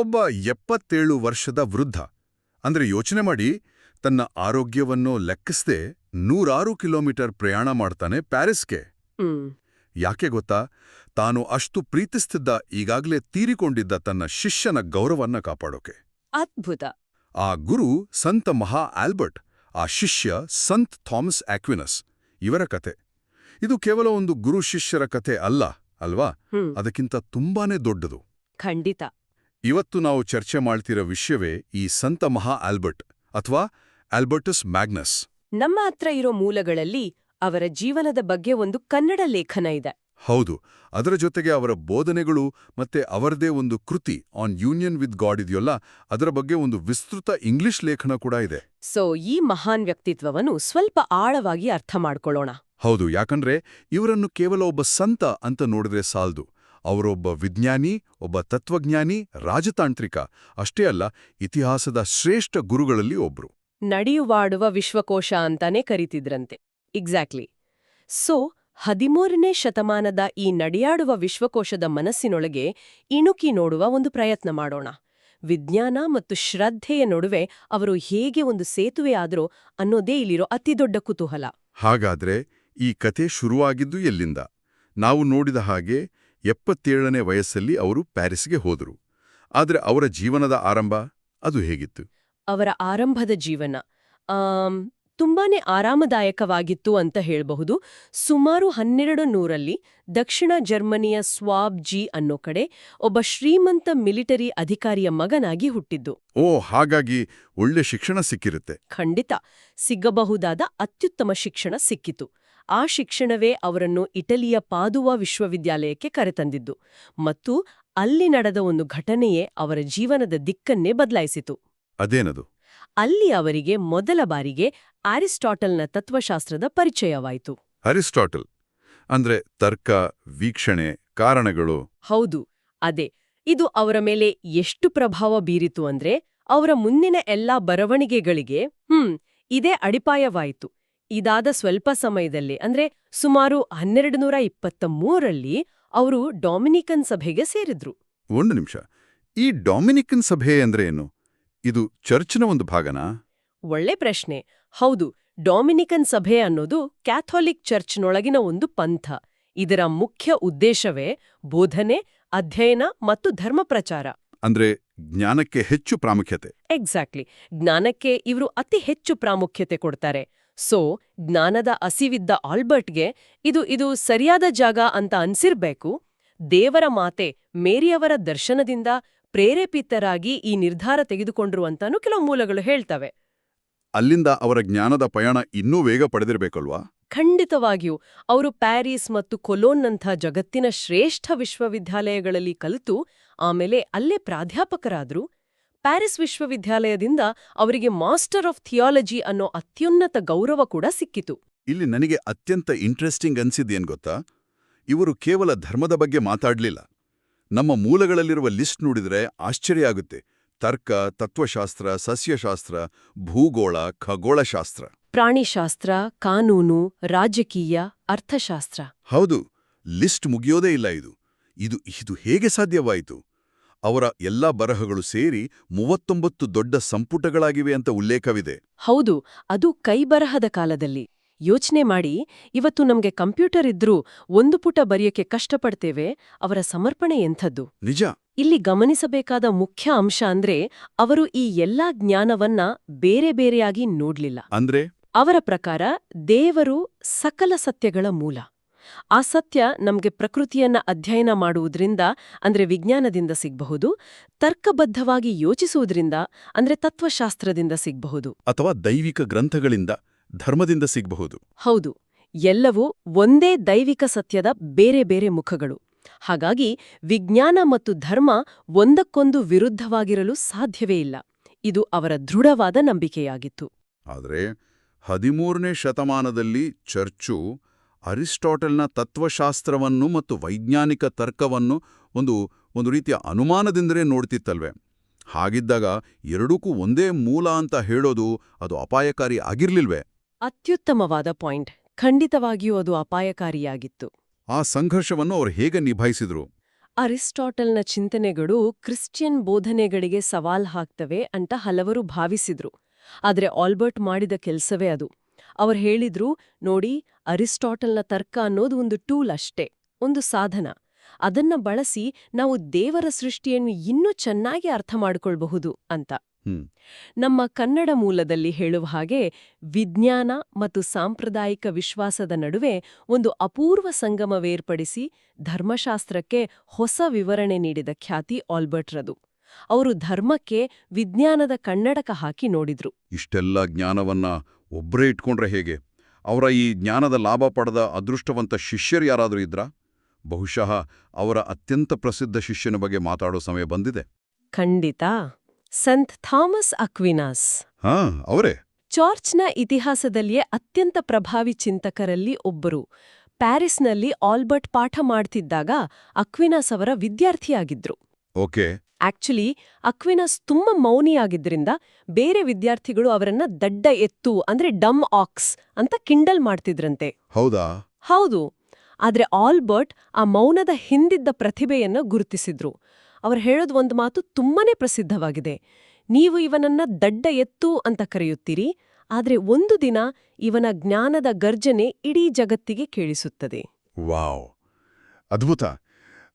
ಒಬ್ಬ ಎಪ್ಪತ್ತೇಳು ವರ್ಷದ ವೃದ್ಧ. ಅಂದ್ರೆ ಯೋಚನೆ ಮಾಡಿ ತನ್ನ ಆರೋಗ್ಯವನ್ನು ಲೆಕ್ಕಿಸದೆ ನೂರಾರು ಕಿಲೋಮೀಟರ್ ಪ್ರಯಾಣ ಮಾಡ್ತಾನೆ ಪ್ಯಾರಿಸ್ಗೆ. ಯಾಕೆ ಗೊತ್ತಾ? ತಾನು ಅಷ್ಟು ಪ್ರೀತಿಸ್ತಿದ್ದ ಈಗಾಗಲೇ ತೀರಿಕೊಂಡಿದ್ದ ತನ್ನ ಶಿಷ್ಯನ ಗೌರವನ್ನ ಕಾಪಾಡೋಕೆ. ಅದ್ಭುತ. ಆ ಗುರು ಸಂತ ಮಹಾ ಆಲ್ಬರ್ಟ್ ಆ ಶಿಷ್ಯ ಸಂತ್ ಥಾಮಸ್ ಆಕ್ವಿನಸ್ ಇವರ ಕತೆ. ಇದು ಕೇವಲ ಒಂದು ಗುರು ಶಿಷ್ಯರ ಕತೆ ಅಲ್ಲ ಅಲ್ವಾ? ಅದಕ್ಕಿಂತ ತುಂಬಾನೇ ದೊಡ್ಡದು. ಖಂಡಿತ. ಇವತ್ತು ನಾವು ಚರ್ಚೆ ಮಾಡ್ತಿರೋ ವಿಷಯವೇ ಈ ಸಂತ ಮಹಾ ಆಲ್ಬರ್ಟ್ ಅಥವಾ ಆಲ್ಬರ್ಟಸ್ ಮ್ಯಾಗ್ನಸ್. ನಮ್ಮ ಹತ್ರ ಇರೋ ಮೂಲಗಳಲ್ಲಿ ಅವರ ಜೀವನದ ಬಗ್ಗೆ ಒಂದು ಕನ್ನಡ ಲೇಖನ ಇದೆ. ಹೌದು ಅದರ ಜೊತೆಗೆ ಅವರ ಬೋಧನೆಗಳು ಮತ್ತೆ ಅವರದೇ ಒಂದು ಕೃತಿ ಆನ್ ಯೂನಿಯನ್ ವಿತ್ ಗಾಡ್ ಇದೆಯಲ್ಲ ಅದರ ಬಗ್ಗೆ ಒಂದು ವಿಸ್ತೃತ ಇಂಗ್ಲಿಷ್ ಲೇಖನ ಕೂಡ ಇದೆ. ಸೊ ಈ ಮಹಾನ್ ವ್ಯಕ್ತಿತ್ವವನ್ನು ಸ್ವಲ್ಪ ಆಳವಾಗಿ ಅರ್ಥ ಮಾಡ್ಕೊಳ್ಳೋಣ. ಹೌದು ಯಾಕಂದ್ರೆ ಇವರನ್ನು ಕೇವಲ ಒಬ್ಬ ಸಂತ ಅಂತ ನೋಡಿದ್ರೆ ಸಾಲ್ದು. ಅವರೊಬ್ಬ ವಿಜ್ಞಾನಿ ಒಬ್ಬ ತತ್ವಜ್ಞಾನಿ ರಾಜತಾಂತ್ರಿಕ. ಅಷ್ಟೇ ಅಲ್ಲ ಇತಿಹಾಸದ ಶ್ರೇಷ್ಠ ಗುರುಗಳಲ್ಲಿ ಒಬ್ರು. ನಡೆಯುವಾಡುವ ವಿಶ್ವಕೋಶ ಅಂತಾನೆ ಕರೀತಿದ್ರಂತೆ. ಎಕ್ಸಾಕ್ಟ್ಲಿ ಸೊ ಹದಿಮೂರನೇ ಶತಮಾನದ ಈ ನಡೆಯಾಡುವ ವಿಶ್ವಕೋಶದ ಮನಸ್ಸಿನೊಳಗೆ ಇಣುಕಿ ನೋಡುವ ಒಂದು ಪ್ರಯತ್ನ ಮಾಡೋಣ. ವಿಜ್ಞಾನ ಮತ್ತು ಶ್ರದ್ಧೆಯ ನಡುವೆ ಅವರು ಹೇಗೆ ಒಂದು ಸೇತುವೆ ಆದ್ರೋ ಅನ್ನೋದೇ ಇಲ್ಲಿರೋ ಅತಿದೊಡ್ಡ ಕುತೂಹಲ. ಹಾಗಾದ್ರೆ ಈ ಕತೆ ಶುರುವಾಗಿದ್ದು ಎಲ್ಲಿಂದ? ನಾವು ನೋಡಿದ ಹಾಗೆ ಎಪ್ಪತ್ತೇಳನೇ ವಯಸ್ಸಲ್ಲಿ ಅವರು ಪ್ಯಾರಿಸ್ಗೆ ಹೋದರು. ಆದರೆ ಅವರ ಜೀವನದ ಆರಂಭ ಅದು ಹೇಗಿತ್ತು? ಅವರ ಆರಂಭದ ಜೀವನ ತುಂಬಾ ತುಂಬಾನೇ ಆರಾಮದಾಯಕವಾಗಿತ್ತು ಅಂತ ಹೇಳಬಹುದು. ಸುಮಾರು ಹನ್ನೆರಡು ನೂರಲ್ಲಿ ದಕ್ಷಿಣ ಜರ್ಮನಿಯ ಸ್ವಾಬ್ ಜಿ ಅನ್ನೋ ಕಡೆ ಒಬ್ಬ ಶ್ರೀಮಂತ ಮಿಲಿಟರಿ ಅಧಿಕಾರಿಯ ಮಗನಾಗಿ ಹುಟ್ಟಿದ್ದು. ಓ ಹಾಗಾಗಿ ಒಳ್ಳೆ ಶಿಕ್ಷಣ ಸಿಕ್ಕಿರುತ್ತೆ. ಖಂಡಿತ ಸಿಗಬಹುದಾದ ಅತ್ಯುತ್ತಮ ಶಿಕ್ಷಣ ಸಿಕ್ಕಿತು. ಆ ಶಿಕ್ಷಣವೇ ಅವರನ್ನು ಇಟಲಿಯ ಪಾದುವ ವಿಶ್ವವಿದ್ಯಾಲಯಕ್ಕೆ ಕರೆತಂದಿದ್ದು ಮತ್ತು ಅಲ್ಲಿ ನಡೆದ ಒಂದು ಘಟನೆಯೇ ಅವರ ಜೀವನದ ದಿಕ್ಕನ್ನೇ ಬದಲಾಯಿಸಿತು. ಅದೇನದು? ಅಲ್ಲಿ ಅವರಿಗೆ ಮೊದಲ ಬಾರಿಗೆ ಆರಿಸ್ಟಾಟಲ್ನ ತತ್ವಶಾಸ್ತ್ರದ ಪರಿಚಯವಾಯಿತು. ಅರಿಸ್ಟಾಟಲ್? ಅಂದ್ರೆ ತರ್ಕ ವೀಕ್ಷಣೆ ಕಾರಣಗಳು. ಹೌದು ಅದೇ. ಇದು ಅವರ ಮೇಲೆ ಎಷ್ಟು ಪ್ರಭಾವ ಬೀರಿತು ಅಂದ್ರೆ ಅವರ ಮುಂದಿನ ಎಲ್ಲಾ ಬರವಣಿಗೆಗಳಿಗೆ ಹ್ಮ್ ಇದೇ ಅಡಿಪಾಯವಾಯಿತು. ಇದಾದ ಸ್ವಲ್ಪ ಸಮಯದಲ್ಲಿ ಅಂದ್ರೆ ಸುಮಾರು ಹನ್ನೆರಡು ನೂರ ಇಪ್ಪತ್ತ ಮೂರರಲ್ಲಿ ಅವರು ಡಾಮಿನಿಕನ್ ಸಭೆಗೆ ಸೇರಿದ್ರು. ಒಂದು ನಿಮಿಷ. ಈ ಡಾಮಿನಿಕನ್ ಸಭೆ ಅಂದ್ರೆ ಏನು? ಇದು ಚರ್ಚ್ನ ಒಂದು ಭಾಗನಾ? ಒಳ್ಳೆ ಪ್ರಶ್ನೆ. ಹೌದು ಡಾಮಿನಿಕನ್ ಸಭೆ ಅನ್ನೋದು ಕ್ಯಾಥೋಲಿಕ್ ಚರ್ಚ್ನೊಳಗಿನ ಒಂದು ಪಂಥ. ಇದರ ಮುಖ್ಯ ಉದ್ದೇಶವೇ ಬೋಧನೆ ಅಧ್ಯಯನ ಮತ್ತು ಧರ್ಮ ಪ್ರಚಾರ ಅಂದ್ರೆ ಜ್ಞಾನಕ್ಕೆ ಹೆಚ್ಚು ಪ್ರಾಮುಖ್ಯತೆ. ಎಕ್ಸಾಕ್ಟ್ಲಿ. ಜ್ಞಾನಕ್ಕೆ ಇವರು ಅತಿ ಹೆಚ್ಚು ಪ್ರಾಮುಖ್ಯತೆ ಕೊಡ್ತಾರೆ. ಸೊ ಜ್ಞಾನದ ಹಸಿವಿದ್ದ ಆಲ್ಬರ್ಟ್ಗೆ ಇದು ಇದು ಸರಿಯಾದ ಜಾಗ ಅಂತ ಅನ್ಸಿರ್ಬೇಕು. ದೇವರ ಮಾತೆ ಮೇರಿಯವರ ದರ್ಶನದಿಂದ ಪ್ರೇರೇಪಿತರಾಗಿ ಈ ನಿರ್ಧಾರ ತೆಗೆದುಕೊಂಡ್ರು ಅಂತಾನೂ ಕೆಲವು ಮೂಲಗಳು ಹೇಳ್ತವೆ. ಅಲ್ಲಿಂದ ಅವರ ಜ್ಞಾನದ ಪಯಣ ಇನ್ನೂ ವೇಗ ಪಡೆದಿರಬೇಕಲ್ವಾ? ಖಂಡಿತವಾಗಿಯೂ. ಅವರು ಪ್ಯಾರಿಸ್ ಮತ್ತು ಕೊಲೋನ್ನಂಥ ಜಗತ್ತಿನ ಶ್ರೇಷ್ಠ ವಿಶ್ವವಿದ್ಯಾಲಯಗಳಲ್ಲಿ ಕಲಿತು ಆಮೇಲೆ ಅಲ್ಲೇ ಪ್ರಾಧ್ಯಾಪಕರಾದ್ರು. ಪ್ಯಾರಿಸ್ ವಿಶ್ವವಿದ್ಯಾಲಯದಿಂದ ಅವರಿಗೆ ಮಾಸ್ಟರ್ ಆಫ್ ಥಿಯಾಲಜಿ ಅನ್ನೋ ಅತ್ಯುನ್ನತ ಗೌರವ ಕೂಡ ಸಿಕ್ಕಿತು. ಇಲ್ಲಿ ನನಗೆ ಅತ್ಯಂತ ಇಂಟ್ರೆಸ್ಟಿಂಗ್ ಅನ್ಸಿದ್ದೇನ್ ಗೊತ್ತಾ? ಇವರು ಕೇವಲ ಧರ್ಮದ ಬಗ್ಗೆ ಮಾತಾಡ್ಲಿಲ್ಲ. ನಮ್ಮ ಮೂಲಗಳಲ್ಲಿರುವ ಲಿಸ್ಟ್ ನೋಡಿದ್ರೆ ಆಶ್ಚರ್ಯ ಆಗುತ್ತೆ. ತರ್ಕ ತತ್ವಶಾಸ್ತ್ರ ಸಸ್ಯಶಾಸ್ತ್ರ ಭೂಗೋಳ ಖಗೋಳಶಾಸ್ತ್ರ. ಪ್ರಾಣಿಶಾಸ್ತ್ರ ಕಾನೂನು ರಾಜಕೀಯ ಅರ್ಥಶಾಸ್ತ್ರ. ಹೌದು ಲಿಸ್ಟ್ ಮುಗಿಯೋದೇ ಇಲ್ಲ ಇದು. ಇದು ಇದು ಹೇಗೆ ಸಾಧ್ಯವಾಯಿತು? ಅವರ ಎಲ್ಲಾ ಬರಹಗಳು ಸೇರಿ ಮೂವತ್ತೊಂಬತ್ತು ದೊಡ್ಡ ಸಂಪುಟಗಳಾಗಿವೆ ಅಂತ ಉಲ್ಲೇಖವಿದೆ. ಹೌದು ಅದು ಕೈಬರಹದ ಕಾಲದಲ್ಲಿ. ಯೋಚನೆ ಮಾಡಿ ಇವತ್ತು ನಮ್ಗೆ ಕಂಪ್ಯೂಟರ್ ಇದ್ರೂ ಒಂದು ಪುಟ ಬರೆಯೋಕೆ ಕಷ್ಟಪಡ್ತೇವೆ ಅವರ ಸಮರ್ಪಣೆ ಎಂಥದ್ದು? ನಿಜ. ಇಲ್ಲಿ ಗಮನಿಸಬೇಕಾದ ಮುಖ್ಯ ಅಂಶ ಅಂದ್ರೆ ಅವರು ಈ ಎಲ್ಲಾ ಜ್ಞಾನವನ್ನ ಬೇರೆ ಬೇರೆಯಾಗಿ ನೋಡ್ಲಿಲ್ಲ. ಅಂದ್ರೆ? ಅವರ ಪ್ರಕಾರ ದೇವರು ಸಕಲ ಸತ್ಯಗಳ ಮೂಲ. ಆ ಸತ್ಯ ನಮಗೆ ಪ್ರಕೃತಿಯನ್ನ ಅಧ್ಯಯನ ಮಾಡುವುದರಿಂದ ಅಂದ್ರೆ ವಿಜ್ಞಾನದಿಂದ ಸಿಗಬಹುದು ತರ್ಕಬದ್ಧವಾಗಿ ಯೋಚಿಸುವುದರಿಂದ ಅಂದ್ರೆ ತತ್ವಶಾಸ್ತ್ರದಿಂದ ಸಿಗಬಹುದು. ಅಥವಾ ದೈವಿಕ ಗ್ರಂಥಗಳಿಂದ ಧರ್ಮದಿಂದ ಸಿಗಬಹುದು. ಹೌದು ಎಲ್ಲವೂ ಒಂದೇ ದೈವಿಕ ಸತ್ಯದ ಬೇರೆ ಬೇರೆ ಮುಖಗಳು. ಹಾಗಾಗಿ ವಿಜ್ಞಾನ ಮತ್ತು ಧರ್ಮ ಒಂದಕ್ಕೊಂದು ವಿರುದ್ಧವಾಗಿರಲು ಸಾಧ್ಯವೇ ಇಲ್ಲ. ಇದು ಅವರ ದೃಢವಾದ ನಂಬಿಕೆಯಾಗಿತ್ತು. ಆದರೆ ಹದಿಮೂರನೇ ಶತಮಾನದಲ್ಲಿ ಚರ್ಚು ಅರಿಸ್ಟಾಟಲ್ನ ತತ್ವಶಾಸ್ತ್ರವನ್ನು ಮತ್ತು ವೈಜ್ಞಾನಿಕ ತರ್ಕವನ್ನು ಒಂದು ಒಂದು ರೀತಿಯ ಅನುಮಾನದಿಂದಲೇ ನೋಡ್ತಿತ್ತಲ್ವೇ? ಹಾಗಿದ್ದಾಗ ಎರಡಕ್ಕೂ ಒಂದೇ ಮೂಲ ಅಂತ ಹೇಳೋದು ಅದು ಅಪಾಯಕಾರಿ ಆಗಿರ್ಲಿಲ್ವೆ? ಅತ್ಯುತ್ತಮವಾದ ಪಾಯಿಂಟ್. ಖಂಡಿತವಾಗಿಯೂ ಅದು ಅಪಾಯಕಾರಿಯಾಗಿತ್ತು. ಆ ಸಂಘರ್ಷವನ್ನು ಅವರು ಹೇಗೆ ನಿಭಾಯಿಸಿದ್ರು? ಅರಿಸ್ಟಾಟಲ್ನ ಚಿಂತನೆಗಳು ಕ್ರಿಶ್ಚಿಯನ್ ಬೋಧನೆಗಳಿಗೆ ಸವಾಲ್ ಹಾಕ್ತವೆ ಅಂತ ಹಲವರು ಭಾವಿಸಿದ್ರು. ಆದರೆ ಆಲ್ಬರ್ಟ್ ಮಾಡಿದ ಕೆಲಸವೇ ಅದು. ಅವ್ರು ಹೇಳಿದ್ರು ನೋಡಿ ಅರಿಸ್ಟಾಟಲ್ನ ತರ್ಕ ಅನ್ನೋದು ಒಂದು ಟೂಲ್ ಅಷ್ಟೇ ಒಂದು ಸಾಧನ. ಅದನ್ನ ಬಳಸಿ ನಾವು ದೇವರ ಸೃಷ್ಟಿಯನ್ನು ಇನ್ನೂ ಚೆನ್ನಾಗಿ ಅರ್ಥ ಮಾಡಿಕೊಳ್ಬಹುದು ಅಂತ. ನಮ್ಮ ಕನ್ನಡ ಮೂಲದಲ್ಲಿ ಹೇಳುವ ಹಾಗೆ ವಿಜ್ಞಾನ ಮತ್ತು ಸಾಂಪ್ರದಾಯಿಕ ವಿಶ್ವಾಸದ ನಡುವೆ ಒಂದು ಅಪೂರ್ವ ಸಂಗಮವೇರ್ಪಡಿಸಿ ಧರ್ಮಶಾಸ್ತ್ರಕ್ಕೆ ಹೊಸ ವಿವರಣೆ ನೀಡಿದ ಖ್ಯಾತಿ ಆಲ್ಬರ್ಟ್ರದು. ಅವರು ಧರ್ಮಕ್ಕೆ ವಿಜ್ಞಾನದ ಕನ್ನಡಕ ಹಾಕಿ ನೋಡಿದ್ರು. ಇಷ್ಟೆಲ್ಲ ಜ್ಞಾನವನ್ನ ಒಬ್ಬರೇ ಇಟ್ಕೊಂಡ್ರೆ ಹೇಗೆ? ಅವರ ಈ ಜ್ಞಾನದ ಲಾಭ ಪಡೆದ ಅದೃಷ್ಟವಂತ ಶಿಷ್ಯರು ಯಾರಾದರೂ ಇದ್ರ? ಬಹುಶಃ ಅವರ ಅತ್ಯಂತ ಪ್ರಸಿದ್ಧ ಶಿಷ್ಯನ ಬಗ್ಗೆ ಮಾತಾಡೋ ಸಮಯ ಬಂದಿದೆ. ಖಂಡಿತ. ಸಂತ್ ಥಾಮಸ್ ಅಕ್ವಿನಾಸ್. ಹಾ ಅವರೇ. ಚಾರ್ಚ್ನ ಇತಿಹಾಸದಲ್ಲಿಯೇ ಅತ್ಯಂತ ಪ್ರಭಾವಿ ಚಿಂತಕರಲ್ಲಿ ಒಬ್ಬರು. ಪ್ಯಾರಿಸ್ನಲ್ಲಿ ಆಲ್ಬರ್ಟ್ ಪಾಠ ಮಾಡ್ತಿದ್ದಾಗ ಅಕ್ವಿನಾಸ್ ಅವರ ವಿದ್ಯಾರ್ಥಿಯಾಗಿದ್ರು. ಓಕೆ. ಆಕ್ಚುಲಿ ಅಕ್ವಿನಾಸ್ ತುಂಬಾ ಮೌನಿಯಾಗಿದ್ರಿಂದ ಬೇರೆ ವಿದ್ಯಾರ್ಥಿಗಳು ಅವರನ್ನ ದಡ್ಡ ಎತ್ತು ಅಂದ್ರೆ ಡಮ್ ಆಕ್ಸ್ ಅಂತ ಕಿಂಡಲ್ ಮಾಡ್ತಿದ್ರಂತೆ. ಹೌದಾ? ಹೌದು. ಆದ್ರೆ ಆಲ್ಬರ್ಟ್ ಆ ಮೌನದ ಹಿಂದಿದ್ದ ಪ್ರತಿಭೆಯನ್ನ ಗುರುತಿಸಿದ್ರು. ಅವರು ಹೇಳೋದು ಒಂದು ಮಾತು ತುಂಬಾನೇ ಪ್ರಸಿದ್ಧವಾಗಿದೆ. ನೀವು ಇವನನ್ನ ದಡ್ಡ ಎತ್ತು ಅಂತ ಕರೆಯುತ್ತೀರಿ ಆದ್ರೆ ಒಂದು ದಿನ ಇವನ ಜ್ಞಾನದ ಗರ್ಜನೆ ಇಡೀ ಜಗತ್ತಿಗೆ ಕೇಳಿಸುತ್ತದೆ. ವಾವ್. ಅದ್ಭುತ.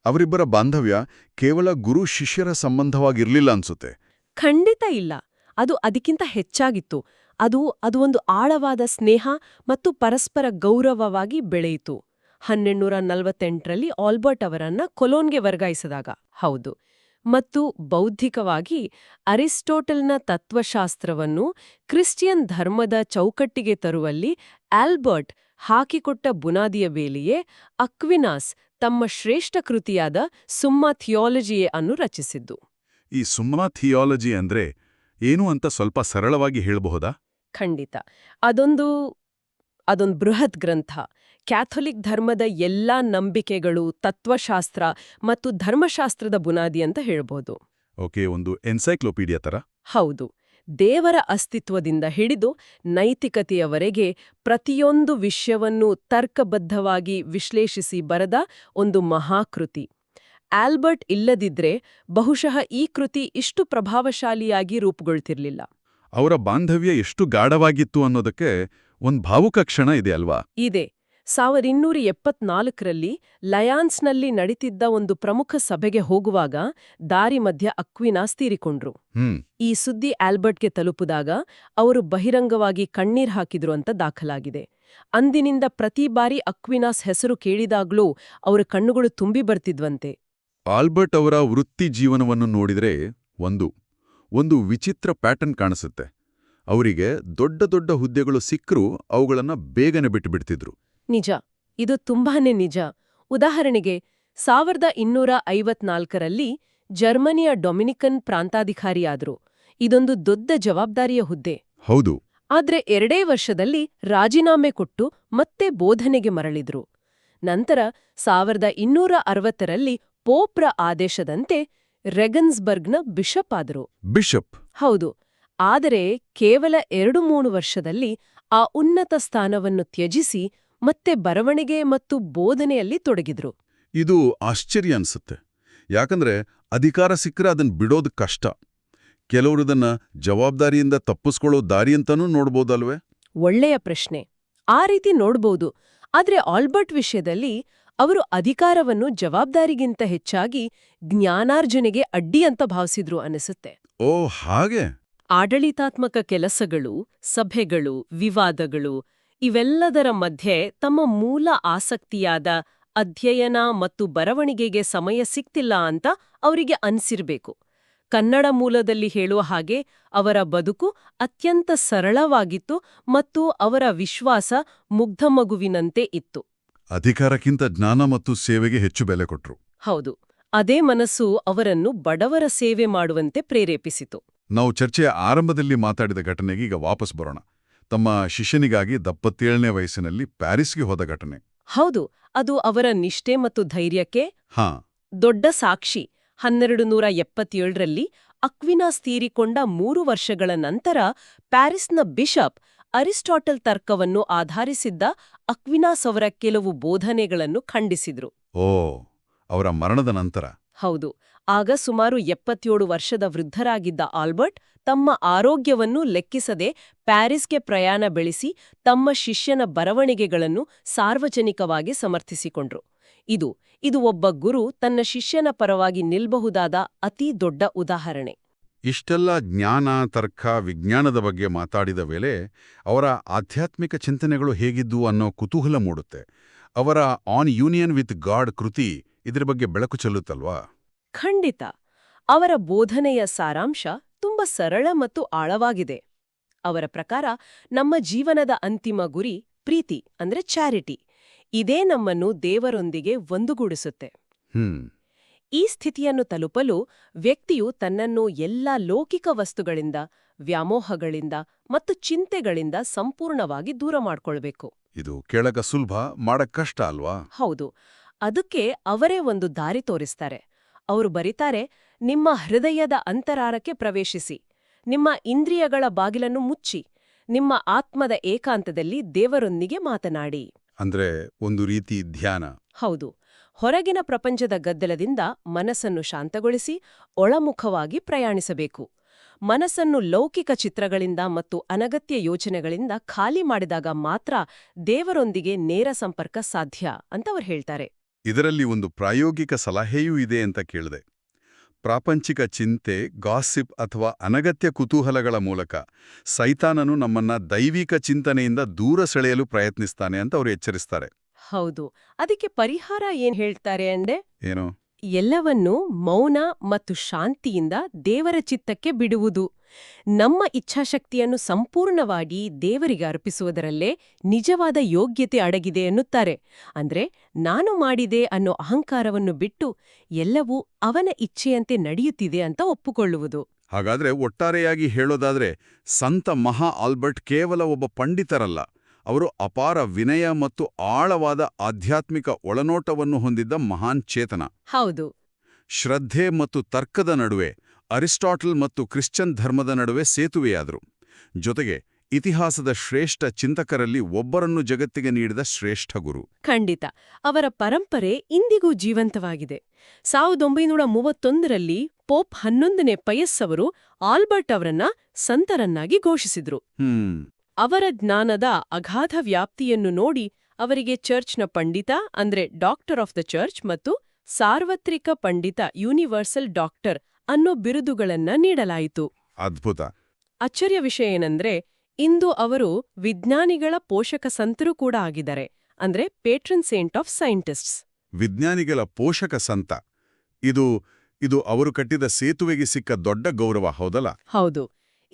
ಅವರಿಬ್ಬರ ಬಾಂಧವ್ಯ ಕೇವಲ ಗುರು ಶಿಷ್ಯರ ಸಂಬಂಧವಾಗಿರ್ಲಿಲ್ಲ ಅನ್ಸುತ್ತೆ. ಖಂಡಿತ ಇಲ್ಲ. ಅದು ಅದಕ್ಕಿಂತ ಹೆಚ್ಚಾಗಿತ್ತು. ಅದು ಅದು ಒಂದು ಆಳವಾದ ಸ್ನೇಹ ಮತ್ತು ಪರಸ್ಪರ ಗೌರವವಾಗಿ ಬೆಳೆಯಿತು. ಹನ್ನೆಣ್ಣೂರ ನಲವತ್ತೆಂಟರಲ್ಲಿ ಆಲ್ಬರ್ಟ್ ಅವರನ್ನ ಕೊಲೋನ್ಗೆ ವರ್ಗಾಯಿಸಿದಾಗ. ಹೌದು. ಮತ್ತು ಬೌದ್ಧಿಕವಾಗಿ ಅರಿಸ್ಟೋಟಲ್ನ ತತ್ವಶಾಸ್ತ್ರವನ್ನು ಕ್ರಿಶ್ಚಿಯನ್ ಧರ್ಮದ ಚೌಕಟ್ಟಿಗೆ ತರುವಲ್ಲಿ ಆಲ್ಬರ್ಟ್ ಹಾಕಿಕೊಟ್ಟ ಬುನಾದಿಯ ಬೇಲಿಯೇ ಅಕ್ವಿನಾಸ್ ತಮ್ಮ ಶ್ರೇಷ್ಠ ಕೃತಿಯಾದ ಸುಮ್ಮ ಥಿಯಾಲಜಿಯೇ ಅನ್ನು ರಚಿಸಿದ್ದು. ಈ ಸುಮ್ಮಾ ಥಿಯಾಲಜಿ ಅಂದ್ರೆ ಏನು ಅಂತ ಸ್ವಲ್ಪ ಸರಳವಾಗಿ ಹೇಳಬಹುದಾ? ಖಂಡಿತ. ಅದೊಂದು ಅದೊಂದು ಬೃಹತ್ ಗ್ರಂಥ. ಕ್ಯಾಥೊಲಿಕ್ ಧರ್ಮದ ಎಲ್ಲಾ ನಂಬಿಕೆಗಳು ತತ್ವಶಾಸ್ತ್ರ ಮತ್ತು ಧರ್ಮಶಾಸ್ತ್ರದ ಬುನಾದಿ ಅಂತ ಹೇಳ್ಬೋದು. ಓಕೆ ಒಂದು ಎನ್ಸೈಕ್ಲೋಪೀಡಿಯಾ ತರ? ಹೌದು. ದೇವರ ಅಸ್ತಿತ್ವದಿಂದ ಹಿಡಿದು ನೈತಿಕತೆಯವರೆಗೆ ಪ್ರತಿಯೊಂದು ವಿಷಯವನ್ನು ತರ್ಕಬದ್ಧವಾಗಿ ವಿಶ್ಲೇಷಿಸಿ ಬರೆದ ಒಂದು ಮಹಾಕೃತಿ. ಆಲ್ಬರ್ಟ್ ಇಲ್ಲದಿದ್ರೆ ಬಹುಶಃ ಈ ಕೃತಿ ಇಷ್ಟು ಪ್ರಭಾವಶಾಲಿಯಾಗಿ ರೂಪುಗೊಳ್ತಿರ್ಲಿಲ್ಲ. ಅವರ ಬಾಂಧವ್ಯ ಎಷ್ಟು ಗಾಢವಾಗಿತ್ತು ಅನ್ನೋದಕ್ಕೆ ಒಂದ್ ಭಾವುಕ ಕ್ಷಣ ಇದೆ ಅಲ್ವಾ? ಇದೆ. ಸಾವಿರದ ಇನ್ನೂರ ಎಪ್ಪತ್ನಾಲ್ಕರಲ್ಲಿ ಲಯಾನ್ಸ್ನಲ್ಲಿ ನಡೀತಿದ್ದ ಒಂದು ಪ್ರಮುಖ ಸಭೆಗೆ ಹೋಗುವಾಗ ದಾರಿ ಮಧ್ಯ ಅಕ್ವಿನಾಸ್ ತೀರಿಕೊಂಡ್ರು. ಈ ಸುದ್ದಿ ಆಲ್ಬರ್ಟ್ಗೆ ತಲುಪಿದಾಗ ಅವರು ಬಹಿರಂಗವಾಗಿ ಕಣ್ಣೀರ್ ಹಾಕಿದ್ರು ಅಂತ ದಾಖಲಾಗಿದೆ. ಅಂದಿನಿಂದ ಪ್ರತಿ ಬಾರಿ ಅಕ್ವಿನಾಸ್ ಹೆಸರು ಕೇಳಿದಾಗ್ಲೂ ಅವರ ಕಣ್ಣುಗಳು ತುಂಬಿ ಬರ್ತಿದ್ವಂತೆ. ಆಲ್ಬರ್ಟ್ ಅವರ ವೃತ್ತಿ ಜೀವನವನ್ನು ನೋಡಿದರೆ ಒಂದು ಒಂದು ವಿಚಿತ್ರ ಪ್ಯಾಟರ್ನ್ ಕಾಣಿಸುತ್ತೆ. ಅವರಿಗೆ ದೊಡ್ಡ ದೊಡ್ಡ ಹುದ್ದೆಗಳು ಸಿಕ್ಕರೂ ಅವುಗಳನ್ನ ಬೇಗನೆ ಬಿಟ್ಟುಬಿಡ್ತಿದ್ರು. ನಿಜ. ಇದು ತುಂಬಾನೇ ನಿಜ. ಉದಾಹರಣೆಗೆ ಸಾವಿರದ ಇನ್ನೂರ ಐವತ್ನಾಲ್ಕರಲ್ಲಿ ಜರ್ಮನಿಯ ಡೊಮಿನಿಕನ್ ಪ್ರಾಂತಾಧಿಕಾರಿಯಾದ್ರು. ಇದೊಂದು ದೊಡ್ಡ ಜವಾಬ್ದಾರಿಯ ಹುದ್ದೆ. ಹೌದು. ಆದ್ರೆ ಎರಡೇ ವರ್ಷದಲ್ಲಿ ರಾಜೀನಾಮೆ ಕೊಟ್ಟು ಮತ್ತೆ ಬೋಧನೆಗೆ ಮರಳಿದ್ರು. ನಂತರ ಸಾವಿರದ ಇನ್ನೂರ ಅರವತ್ತರಲ್ಲಿ ಪೋಪ್ರ ಆದೇಶದಂತೆ ರೆಗನ್ಸ್ಬರ್ಗ್ನ ಬಿಷಪ್ ಆದರು. ಬಿಷಪ್. ಹೌದು. ಆದರೆ ಕೇವಲ ಎರಡು ಮೂರು ವರ್ಷದಲ್ಲಿ ಆ ಉನ್ನತ ಸ್ಥಾನವನ್ನು ತ್ಯಜಿಸಿ ಮತ್ತೆ ಬರವಣಿಗೆ ಮತ್ತು ಬೋಧನೆಯಲ್ಲಿ ತೊಡಗಿದ್ರು. ಇದು ಆಶ್ಚರ್ಯ ಅನ್ಸುತ್ತೆ. ಯಾಕಂದ್ರೆ ಅಧಿಕಾರ ಸಿಕ್ಕರೆ ಅದನ್ ಬಿಡೋದು ಕಷ್ಟ. ಕೆಲವರದನ್ನ ಜವಾಬ್ದಾರಿಯಿಂದ ತಪ್ಪಿಸ್ಕೊಳ್ಳೋ ದಾರಿ ಅಂತಾನೂ ನೋಡ್ಬೋದಲ್ವೇ? ಒಳ್ಳೆಯ ಪ್ರಶ್ನೆ. ಆ ರೀತಿ ನೋಡ್ಬೋದು. ಆದ್ರೆ ಆಲ್ಬರ್ಟ್ ವಿಷಯದಲ್ಲಿ ಅವರು ಅಧಿಕಾರವನ್ನು ಜವಾಬ್ದಾರಿಗಿಂತ ಹೆಚ್ಚಾಗಿ ಜ್ಞಾನಾರ್ಜನೆಗೆ ಅಡ್ಡಿ ಅಂತ ಭಾವಿಸಿದ್ರು ಅನಿಸುತ್ತೆ. ಓ ಹಾಗೆ? ಆಡಳಿತಾತ್ಮಕ ಕೆಲಸಗಳು ಸಭೆಗಳು ವಿವಾದಗಳು ಇವೆಲ್ಲದರ ಮಧ್ಯೆ ತಮ್ಮ ಮೂಲ ಆಸಕ್ತಿಯಾದ ಅಧ್ಯಯನ ಮತ್ತು ಬರವಣಿಗೆಗೆ ಸಮಯ ಸಿಕ್ತಿಲ್ಲ ಅಂತ ಅವರಿಗೆ ಅನ್ಸಿರ್ಬೇಕು. ಕನ್ನಡ ಮೂಲದಲ್ಲಿ ಹೇಳುವ ಹಾಗೆ ಅವರ ಬದುಕು ಅತ್ಯಂತ ಸರಳವಾಗಿತ್ತು ಮತ್ತು ಅವರ ವಿಶ್ವಾಸ ಮುಗ್ಧ ಮಗುವಿನಂತೆ ಇತ್ತು. ಅಧಿಕಾರಕ್ಕಿಂತ ಜ್ಞಾನ ಮತ್ತು ಸೇವೆಗೆ ಹೆಚ್ಚು ಬೆಲೆ ಕೊಟ್ರು. ಹೌದು ಅದೇ ಮನಸ್ಸು ಅವರನ್ನು ಬಡವರ ಸೇವೆ ಮಾಡುವಂತೆ ಪ್ರೇರೇಪಿಸಿತು. ನಾವು ಚರ್ಚೆಯ ಆರಂಭದಲ್ಲಿ ಮಾತಾಡಿದ ಘಟನೆಗೆ ಈಗ ವಾಪಸ್ ಬರೋಣ. ತಮ್ಮ ಶಿಷ್ಯನಿಗಾಗಿ ದಪ್ಪತ್ತೇಳನೇ ವಯಸ್ಸಿನಲ್ಲಿ ಪ್ಯಾರಿಸ್ಗೆ ಹೋದ ಘಟನೆ. ಹೌದು ಅದು ಅವರ ನಿಷ್ಠೆ ಮತ್ತು ಧೈರ್ಯಕ್ಕೆ ಹಾ. ದೊಡ್ಡ ಸಾಕ್ಷಿ. ಹನ್ನೆರಡು ನೂರ ಎಪ್ಪತ್ತೇಳರಲ್ಲಿ ಅಕ್ವಿನಾಸ್ ತೀರಿಕೊಂಡ ಮೂರು ವರ್ಷಗಳ ನಂತರ ಪ್ಯಾರಿಸ್ನ ಬಿಷಪ್ ಅರಿಸ್ಟಾಟಲ್ ತರ್ಕವನ್ನು ಆಧರಿಸಿದ್ದ ಅಕ್ವಿನಾಸ್ ಅವರ ಕೆಲವು ಬೋಧನೆಗಳನ್ನು ಖಂಡಿಸಿದ್ರು. ಓ ಅವರ ಮರಣದ ನಂತರ. ಹೌದು ಆಗ ಸುಮಾರು ಎಪ್ಪತ್ತೇಳು ವರ್ಷದ ವೃದ್ಧರಾಗಿದ್ದ ಆಲ್ಬರ್ಟ್ ತಮ್ಮ ಆರೋಗ್ಯವನ್ನು ಲೆಕ್ಕಿಸದೆ ಪ್ಯಾರಿಸ್ಗೆ ಪ್ರಯಾಣ ಬೆಳೆಸಿ ತಮ್ಮ ಶಿಷ್ಯನ ಬರವಣಿಗೆಗಳನ್ನು ಸಾರ್ವಜನಿಕವಾಗಿ ಸಮರ್ಥಿಸಿಕೊಂಡ್ರು. ಇದು ಇದು ಒಬ್ಬ ಗುರು ತನ್ನ ಶಿಷ್ಯನ ಪರವಾಗಿ ನಿಲ್ಬಹುದಾದ ಅತಿ ದೊಡ್ಡ ಉದಾಹರಣೆ. ಇಷ್ಟೆಲ್ಲ ಜ್ಞಾನ, ತರ್ಕ, ವಿಜ್ಞಾನದ ಬಗ್ಗೆ ಮಾತಾಡಿದ ವೇಳೆ ಅವರ ಆಧ್ಯಾತ್ಮಿಕ ಚಿಂತನೆಗಳು ಹೇಗಿದ್ದು ಅನ್ನೋ ಕುತೂಹಲ ಮೂಡುತ್ತೆ. ಅವರ ಆನ್ ಯೂನಿಯನ್ ವಿತ್ ಗಾಡ್ ಕೃತಿ ಇದರ ಬಗ್ಗೆ ಬೆಳಕು ಚೆಲ್ಲುತ್ತಲ್ವಾ? ಖಂಡಿತ ಅವರ ಬೋಧನೆಯ ಸಾರಾಂಶ ತುಂಬ ಸರಳ ಮತ್ತು ಆಳವಾಗಿದೆ. ಅವರ ಪ್ರಕಾರ ನಮ್ಮ ಜೀವನದ ಅಂತಿಮ ಗುರಿ ಪ್ರೀತಿ ಅಂದ್ರೆ ಚಾರಿಟಿ. ಇದೇ ನಮ್ಮನ್ನು ದೇವರೊಂದಿಗೆ ಒಂದುಗೂಡಿಸುತ್ತೆ. ಈ ಸ್ಥಿತಿಯನ್ನು ತಲುಪಲು ವ್ಯಕ್ತಿಯು ತನ್ನನ್ನು ಎಲ್ಲ ಲೌಕಿಕ ವಸ್ತುಗಳಿಂದ ವ್ಯಾಮೋಹಗಳಿಂದ ಮತ್ತು ಚಿಂತೆಗಳಿಂದ ಸಂಪೂರ್ಣವಾಗಿ ದೂರ ಮಾಡ್ಕೊಳ್ಬೇಕು. ಇದು ಕೇಳಕ ಸುಲಭ ಮಾಡಕ್ಕಷ್ಟ ಅಲ್ವಾ? ಹೌದು. ಅದಕ್ಕೆ ಅವರೇ ಒಂದು ದಾರಿ ತೋರಿಸ್ತಾರೆ. ಅವರು ಬರೀತಾರೆ ನಿಮ್ಮ ಹೃದಯದ ಅಂತರಾರಕ್ಕೆ ಪ್ರವೇಶಿಸಿ ನಿಮ್ಮ ಇಂದ್ರಿಯಗಳ ಬಾಗಿಲನ್ನು ಮುಚ್ಚಿ ನಿಮ್ಮ ಆತ್ಮದ ಏಕಾಂತದಲ್ಲಿ ದೇವರೊಂದಿಗೆ ಮಾತನಾಡಿ. ಅಂದ್ರೆ ಒಂದು ರೀತಿ ಧ್ಯಾನ. ಹೌದು. ಹೊರಗಿನ ಪ್ರಪಂಚದ ಗದ್ದಲದಿಂದ ಮನಸ್ಸನ್ನು ಶಾಂತಗೊಳಿಸಿ ಒಳಮುಖವಾಗಿ ಪ್ರಯಾಣಿಸಬೇಕು. ಮನಸ್ಸನ್ನು ಲೌಕಿಕ ಚಿತ್ರಗಳಿಂದ ಮತ್ತು ಅನಗತ್ಯ ಯೋಚನೆಗಳಿಂದ ಖಾಲಿ ಮಾಡಿದಾಗ ಮಾತ್ರ ದೇವರೊಂದಿಗೆ ನೇರ ಸಂಪರ್ಕ ಸಾಧ್ಯ ಅಂತ ಅವ್ರು ಹೇಳ್ತಾರೆ. ಇದರಲ್ಲಿ ಒಂದು ಪ್ರಾಯೋಗಿಕ ಸಲಹೆಯೂ ಇದೆ ಅಂತ ಕೇಳಿದೆ. ಪ್ರಾಪಂಚಿಕ ಚಿಂತೆ ಗಾಸಿಪ್ ಅಥವಾ ಅನಗತ್ಯ ಕುತೂಹಲಗಳ ಮೂಲಕ ಸೈತಾನನು ನಮ್ಮನ್ನ ದೈವಿಕ ಚಿಂತನೆಯಿಂದ ದೂರ ಸೆಳೆಯಲು ಪ್ರಯತ್ನಿಸ್ತಾನೆ ಅಂತ ಅವರು ಎಚ್ಚರಿಸ್ತಾರೆ. ಹೌದು. ಅದಕ್ಕೆ ಪರಿಹಾರ ಏನ್ ಹೇಳ್ತಾರೆ ಅಂದೆ? ಏನು? ಎಲ್ಲವನ್ನೂ ಮೌನ ಮತ್ತು ಶಾಂತಿಯಿಂದ ದೇವರ ಚಿತ್ತಕ್ಕೆ ಬಿಡುವುದು. ನಮ್ಮ ಇಚ್ಛಾಶಕ್ತಿಯನ್ನು ಸಂಪೂರ್ಣವಾಗಿ ದೇವರಿಗೆ ಅರ್ಪಿಸುವುದರಲ್ಲೇ ನಿಜವಾದ ಯೋಗ್ಯತೆ ಅಡಗಿದೆ ಎನ್ನುತ್ತಾರೆ. ಅಂದ್ರೆ ನಾನು ಮಾಡಿದೆ ಅನ್ನೋ ಅಹಂಕಾರವನ್ನು ಬಿಟ್ಟು ಎಲ್ಲವೂ ಅವನ ಇಚ್ಛೆಯಂತೆ ನಡೆಯುತ್ತಿದೆ ಅಂತ ಒಪ್ಪಿಕೊಳ್ಳುವುದು. ಹಾಗಾದ್ರೆ ಒಟ್ಟಾರೆಯಾಗಿ ಹೇಳೋದಾದ್ರೆ, ಸಂತ ಮಹಾ ಆಲ್ಬರ್ಟ್ ಕೇವಲ ಒಬ್ಬ ಪಂಡಿತರಲ್ಲ. ಅವರು ಅಪಾರ ವಿನಯ ಮತ್ತು ಆಳವಾದ ಆಧ್ಯಾತ್ಮಿಕ ಒಳನೋಟವನ್ನು ಹೊಂದಿದ್ದ ಮಹಾನ್ ಚೇತನ. ಹೌದು. ಶ್ರದ್ಧೆ ಮತ್ತು ತರ್ಕದ ನಡುವೆ ಅರಿಸ್ಟಾಟಲ್ ಮತ್ತು ಕ್ರಿಶ್ಚಿಯನ್ ಧರ್ಮದ ನಡುವೆ ಸೇತುವೆಯಾದರು. ಜೊತೆಗೆ ಇತಿಹಾಸದ ಶ್ರೇಷ್ಠ ಚಿಂತಕರಲ್ಲಿ ಒಬ್ಬರನ್ನು ಜಗತ್ತಿಗೆ ನೀಡಿದ ಶ್ರೇಷ್ಠ ಗುರು. ಖಂಡಿತ. ಅವರ ಪರಂಪರೆ ಇಂದಿಗೂ ಜೀವಂತವಾಗಿದೆ. ಸಾವಿರದ ಒಂಬೈನೂರ ಮೂವತ್ತೊಂದರಲ್ಲಿ ಪೋಪ್ ಹನ್ನೊಂದನೇ ಪಯಸ್ಸವರು ಆಲ್ಬರ್ಟ್ ಅವರನ್ನ ಸಂತರನ್ನಾಗಿ ಘೋಷಿಸಿದ್ರು. ಹ್ಮ್. ಅವರ ಜ್ಞಾನದ ಅಗಾಧ ವ್ಯಾಪ್ತಿಯನ್ನು ನೋಡಿ ಅವರಿಗೆ ಚರ್ಚ್ನ ಪಂಡಿತ ಅಂದ್ರೆ ಡಾಕ್ಟರ್ ಆಫ್ ದ ಚರ್ಚ್ ಮತ್ತು ಸಾರ್ವತ್ರಿಕ ಪಂಡಿತ ಯೂನಿವರ್ಸಲ್ ಡಾಕ್ಟರ್ ಅನ್ನೋ ಬಿರುದುಗಳನ್ನ ನೀಡಲಾಯಿತು. ಅದ್ಭುತ. ಅಚ್ಚರಿಯ ವಿಷಯ ಏನಂದ್ರೆ ಇಂದು ಅವರು ವಿಜ್ಞಾನಿಗಳ ಪೋಷಕ ಸಂತರು ಕೂಡ ಆಗಿದ್ದಾರೆ ಅಂದ್ರೆ ಪೇಟ್ರನ್ ಸೇಂಟ್ ಆಫ್ ಸೈಂಟಿಸ್ಟ್ಸ್ ವಿಜ್ಞಾನಿಗಳ ಪೋಷಕ ಸಂತ. ಇದು ಇದು ಅವರು ಕಟ್ಟಿದ ಸೇತುವೆಗೆ ಸಿಕ್ಕ ದೊಡ್ಡ ಗೌರವ ಹೌದಲ್ಲ? ಹೌದು.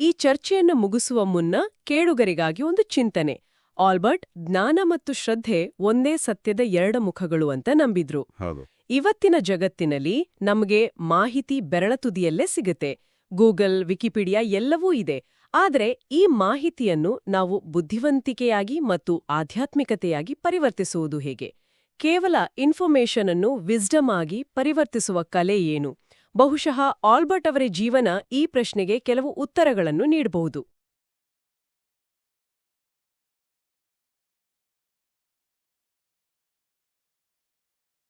ಈ ಚರ್ಚೆಯನ್ನು ಮುಗಿಸುವ ಮುನ್ನ ಕೇಳುಗರಿಗಾಗಿ ಒಂದು ಚಿಂತನೆ. ಆಲ್ಬರ್ಟ್ ಜ್ಞಾನ ಮತ್ತು ಶ್ರದ್ಧೆ ಒಂದೇ ಸತ್ಯದ ಎರಡು ಮುಖಗಳು ಅಂತ ನಂಬಿದ್ರು. ಇವತ್ತಿನ ಜಗತ್ತಿನಲ್ಲಿ ನಮಗೆ ಮಾಹಿತಿ ಬೆರಳತುದಿಯಲ್ಲೇ ಸಿಗುತ್ತೆ. ಗೂಗಲ್ ವಿಕಿಪೀಡಿಯಾ ಎಲ್ಲವೂ ಇದೆ. ಆದರೆ ಈ ಮಾಹಿತಿಯನ್ನು ನಾವು ಬುದ್ಧಿವಂತಿಕೆಯಾಗಿ ಮತ್ತು ಆಧ್ಯಾತ್ಮಿಕತೆಯಾಗಿ ಪರಿವರ್ತಿಸುವುದು ಹೇಗೆ? ಕೇವಲ ಇನ್ಫಾರ್ಮೇಷನ್ ಅನ್ನು ವಿಸ್ಡಮ್ ಆಗಿ ಪರಿವರ್ತಿಸುವ ಕಲೆ ಏನು? ಬಹುಶಃ ಆಲ್ಬರ್ಟ್ ಅವರ ಜೀವನ ಈ ಪ್ರಶ್ನೆಗೆ ಕೆಲವು ಉತ್ತರಗಳನ್ನು ನೀಡಬಹುದು.